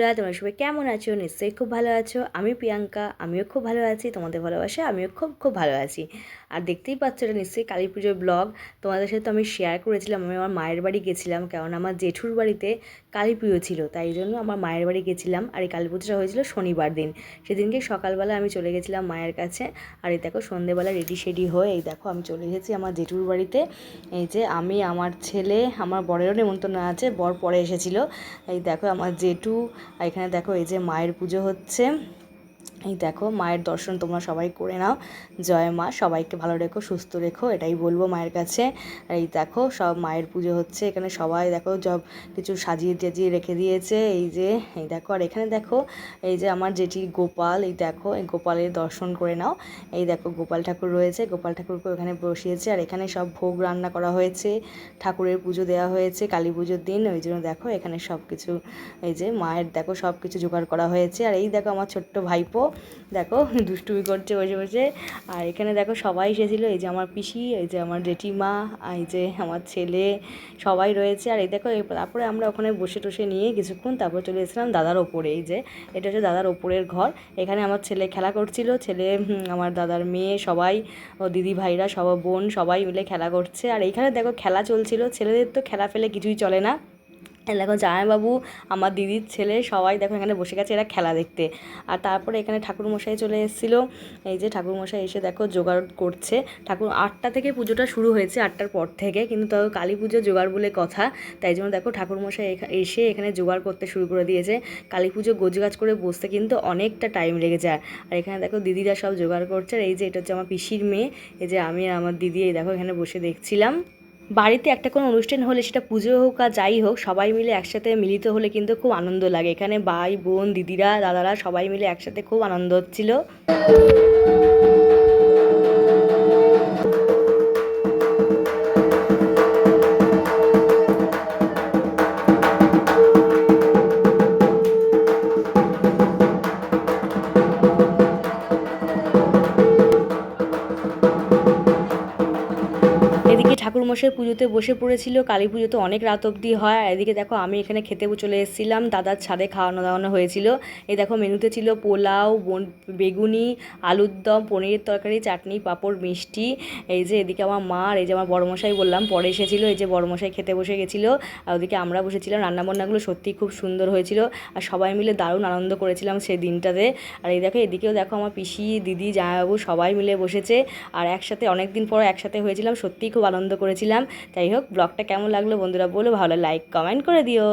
বন্ধুরা, তোমরা সবাই কেমন আছো? নিশ্চয়ই খুব ভালো আছো। আমি প্রিয়াঙ্কা, আমিও খুব ভালো আছি, তোমাদের ভালোবাসা আমিও খুব খুব ভালো আছি। আর দেখতেই পাচ্ছ এটা নিশ্চয়ই কালী পুজোর ব্লগ তোমাদের সাথে তো আমি শেয়ার করেছিলাম, আমি আমার মায়ের বাড়ি গেছিলাম কারণ আমার জেঠুর বাড়িতে কালী পুজো ছিল, তাই জন্য আমার মায়ের বাড়ি গেছিলাম। আর এই কালী পুজোটা হয়েছিল শনিবার দিন। সেদিনকে সকালবেলা আমি চলে গেছিলাম মায়ের কাছে। আর এই দেখো, সন্ধেবেলা রেডি শেডি হয়ে এই দেখো, আমি চলে এসেছি আমার জেঠুর বাড়িতে। এই যে আমি, আমার ছেলে, আমার বরেরও নিমন্ত্রণ আছে, বর পরে এসেছিল। এই দেখো, আমার জেঠু আর এখানে দেখো এই যে মায়ের পুজো হচ্ছে। এই দেখো মায়ের দর্শন তোমরা সবাই করে নাও। জয় মা, সবাইকে ভালো রেখো, সুস্থ রেখো, এটাই বলব মায়ের কাছে। আর এই দেখো সব মায়ের পুজো হচ্ছে, এখানে সবাই দেখো সব কিছু সাজিয়ে টাজিয়ে রেখে দিয়েছে, এই যে, এই দেখো, আর এখানে দেখো, এই যে আমার যেটি গোপাল, এই দেখো, এই গোপালের দর্শন করে নাও। এই দেখো গোপাল ঠাকুর রয়েছে, গোপাল ঠাকুরকে ওখানে বসিয়েছে, আর এখানে সব ভোগ রান্না করা হয়েছে, ঠাকুরের পুজো দেওয়া হয়েছে, কালী পুজোর দিন, ওই জন্য দেখো এখানে সব কিছু, এই যে মায়ের দেখো সব কিছু জোগাড় করা হয়েছে। আর এই দেখো আমার ছোট্ট ভাইপো দেখো, দুষ্টুমি করছে বসে বসে। আর এখানে দেখো সবাই এসেছিল, এই যে আমার পিসি, এই যে আমার জেঠিমা এই যে আমার ছেলে, সবাই রয়েছে। আর এই দেখো তারপরে আমরা ওখানে বসে টসে নিয়ে কিছুক্ষণ তারপর চলে এসেছিলাম দাদার ওপরে। এই যে, এটা হচ্ছে দাদার ওপরের ঘর। এখানে আমার ছেলে খেলা করছিল, ছেলে আমার দাদার মেয়ে, সবাই, ও দিদি ভাইরা, সব বোন, সবাই মিলে খেলা করছে। আর এইখানে দেখো খেলা চলছিল, ছেলেদের তো খেলা ফেলে কিছুই চলে না। দেখো জামাইবাবু, আমার দিদির ছেলে সবাই দেখো এখানে বসে গেছে এরা খেলা দেখতে। আর তারপরে এখানে ঠাকুরমশাই চলে এসেছিল। এই যে ঠাকুরমশাই এসে দেখো জোগাড় করছে। ঠাকুর আটটা থেকে পুজোটা শুরু হয়েছে আটটার পর থেকে, কিন্তু তাও কালী পুজো জোগাড় বলে কথা। তাই জন্য দেখো ঠাকুরমশাই এসে এখানে জোগাড় করতে শুরু করে দিয়েছে। কালী পুজো গোছগাছ করে বসতে কিন্তু অনেকটা টাইম লেগে যায়। আর এখানে দেখো দিদিরা সব জোগাড় করছে। আর এই যে এটা হচ্ছে আমার পিসির মেয়ে। এই যে আমি আর আমার দিদি এই দেখো এখানে বসে দেখছিলাম। বাড়িতে একটা কোনো অনুষ্ঠান হলে সেটা পুজো হোক আর যাই হোক, সবাই মিলে একসাথে মিলিত হলে কিন্তু খুব আনন্দ লাগে। এখানে ভাই, বোন, দিদিরা, দাদারা সবাই মিলে একসাথে খুব আনন্দ হচ্ছিল। ঠাকুরমশাই পুজোতে বসে পড়েছিল, কালী পুজোতে অনেক রাত অবধি হয়। আর এদিকে দেখো, আমি এখানে খেতে চলে এসেছিলাম, দাদার ছাদে খাওয়ানো দাওয়ানো হয়েছিল। এই দেখো, মেনুতে ছিল পোলাও বেগুনি, আলুর দম, পনিরের তরকারি, চাটনি, পাঁপড়, মিষ্টি। এই যে এদিকে আমার মা আর এই যে আমার বড়মশাই বললাম, পরে এসেছিল, এই যে বড়মশাই খেতে বসে গেছিল। আর ওদিকে আমরা বসেছিলাম, রান্নাবান্নাগুলো সত্যিই খুব সুন্দর হয়েছিল। আর সবাই মিলে দারুণ আনন্দ করেছিলাম সেই দিনটাতে। আর এই দেখো, এদিকেও দেখো আমার পিসি, দিদি, জামাইবাবু সবাই মিলে বসেছে। আর একসাথে অনেক দিন পর একসাথে হয়েছিলাম, সত্যিই খুব আনন্দ করেছিলাম। তাই হোক ব্লগটা কেমন লাগল বন্ধুরা বলো ভালো লাইক কমেন্ট করে দিও।